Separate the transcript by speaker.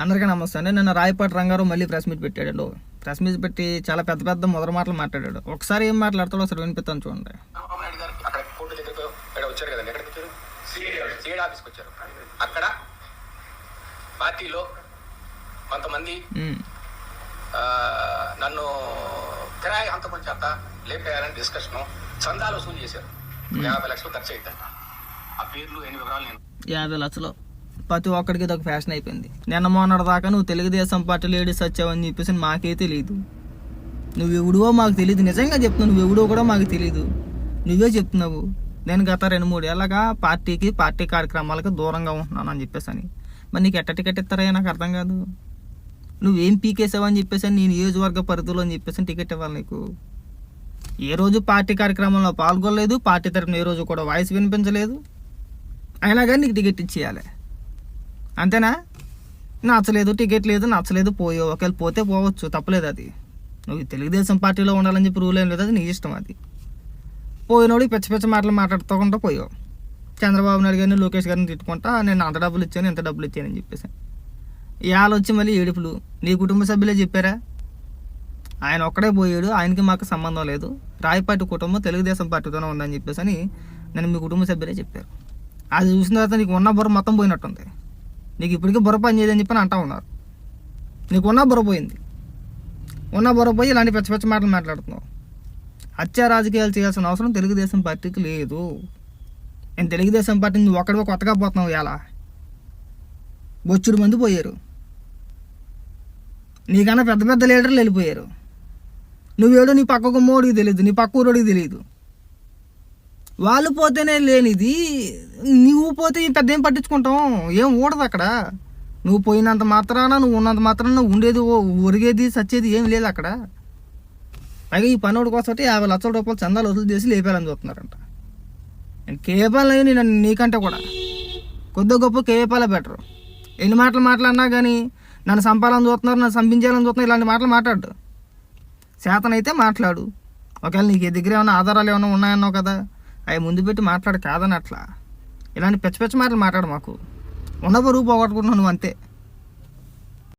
Speaker 1: అందరికీ నమస్తే అండి. నిన్న రాయపాటి రంగారావు మళ్ళీ ప్రెస్ మీట్ పెట్టాడు ప్రెస్ మీట్ పెట్టి చాలా పెద్ద పెద్ద మొదల మాటలు మాట్లాడాడు. ఒకసారి ఏం మాట్లాడతాడో ఒకసారి వినిపిస్తాను చూడండి.
Speaker 2: వచ్చారు కదండి. ఎక్కడికి ఆఫీస్కి వచ్చారు. అక్కడ పార్టీలో కొంతమంది నన్ను కిరాయి హంతకుల చేత లేపేయాలని డిస్కషన్ చందాలు వసూలు చేశారు. యాభై లక్షలు ఖర్చు అవుతాయి ఆ పేర్లు ఎన్ని వివరాలు నేను
Speaker 1: యాభై లక్షలు. ప్రతి ఒక్కడికి ఇదొక ఒక ఫ్యాషన్ అయిపోయింది. నిన్న మొన్నటి దాకా నువ్వు తెలుగుదేశం పార్టీ లేడీస్ వచ్చావని చెప్పేసి మాకే తెలియదు నువ్వు ఎవడువో మాకు తెలియదు నిజంగా చెప్తున్నావు నువ్వు ఎవడో కూడా మాకు తెలియదు నువ్వే చెప్తున్నావు. నేను గత రెండు మూడు ఏళ్ళగా పార్టీకి పార్టీ కార్యక్రమాలకు దూరంగా ఉంటున్నాను అని చెప్పేసి అని. మరి నీకు ఎట్ట టికెట్ ఇస్తారా నాకు అర్థం కాదు. నువ్వేం పీకేసావని చెప్పేసి నీ నియోజకవర్గ పరిధిలో అని చెప్పేసి టికెట్ ఇవ్వాలి నీకు. ఏ రోజు పార్టీ కార్యక్రమంలో పాల్గొనలేదు పార్టీ తరఫున ఏ రోజు కూడా వాయిస్ వినిపించలేదు. అయినా కానీ నీకు టికెట్ ఇచ్చేయాలి. అంతేనా? నచ్చలేదు టికెట్ లేదు నచ్చలేదు పోయో. ఒకవేళ పోతే పోవచ్చు తప్పలేదు అది. నువ్వు తెలుగుదేశం పార్టీలో ఉండాలని చెప్పి రూల్ ఏం లేదు అది నీ ఇష్టం అది. పోయినోడు పెచ్చ పెచ్చ మాటలు మాట్లాడుతూ పోయావు చంద్రబాబు నాయుడు గారిని లోకేష్ గారిని తిట్టుకుంటా నేను అంత డబ్బులు ఇచ్చాను ఇంత డబ్బులు ఇచ్చానని చెప్పేసి. ఇవాళ వచ్చి మళ్ళీ ఏడుపులు. నీ కుటుంబ సభ్యులే చెప్పారా? ఆయన ఒక్కడే పోయాడు ఆయనకి మాకు సంబంధం లేదు. రాయపాటి కుటుంబం తెలుగుదేశం పార్టీతోనే ఉందని చెప్పేసి అని నేను మీ కుటుంబ సభ్యులే చెప్పారు. అది చూసిన తర్వాత నీకు ఉన్న బుర్ర మొత్తం పోయినట్టుంది. నీకు ఇప్పటికీ బుర్ర పని చేయదని చెప్పని అంటా ఉన్నారు. నీకు ఉన్న బుర్ర పోయింది ఉన్న బుర్ర పోయి ఇలాంటి పెచ్చ పెచ్చ మాటలు మాట్లాడుతున్నావు. హత్య రాజకీయాలు చేయాల్సిన అవసరం తెలుగుదేశం పార్టీకి లేదు. నేను తెలుగుదేశం పార్టీ నువ్వు ఒక్కడివో కొత్తగా పోతున్నావు ఎలా బొచ్చుడు మంది పోయారు. నీకన్నా పెద్ద పెద్ద లీడర్లు వెళ్ళిపోయారు. నువ్వేడో నీ పక్క మోడికి తెలియదు నీ పక్క ఊరోడికి తెలియదు. వాళ్ళు పోతేనే లేనిది నువ్వు పోతే పెద్ద ఏం పట్టించుకుంటాం? ఏం ఊడదు అక్కడ. నువ్వు పోయినంత మాత్రాన నువ్వు ఉన్నంత మాత్రాన ఉండేది ఓ ఒరిగేది సచ్చేది ఏం లేదు అక్కడ. పైగా ఈ పనోడి కోసం యాభై లక్షల రూపాయలు చందాలు వసూలు చేసి లేపాలని చూస్తున్నారంట. నేను కేపాలు నేను నీకంటే కూడా. కొద్ది గొప్ప కేపాలే బెటరు. ఎన్ని మాటలు మాట్లాడినా కానీ నన్ను సంపాలని చూస్తున్నారు నన్ను సంపించాలని చూస్తున్నారు ఇలాంటి మాటలు మాట్లాడు. చేతనైతే మాట్లాడు. ఒకవేళ నీకు దగ్గర ఏమైనా ఆధారాలు ఏమైనా ఉన్నాయన్నావు కదా? అవి ముందు పెట్టి మాట్లాడు కాదని అట్లా ఇలాంటి పెచ్చ పెచ్చ మాటలు మాట్లాడు మాకు. ఉన్న బరువు పోగొట్టుకుంటున్నావు నువ్వు అంతే.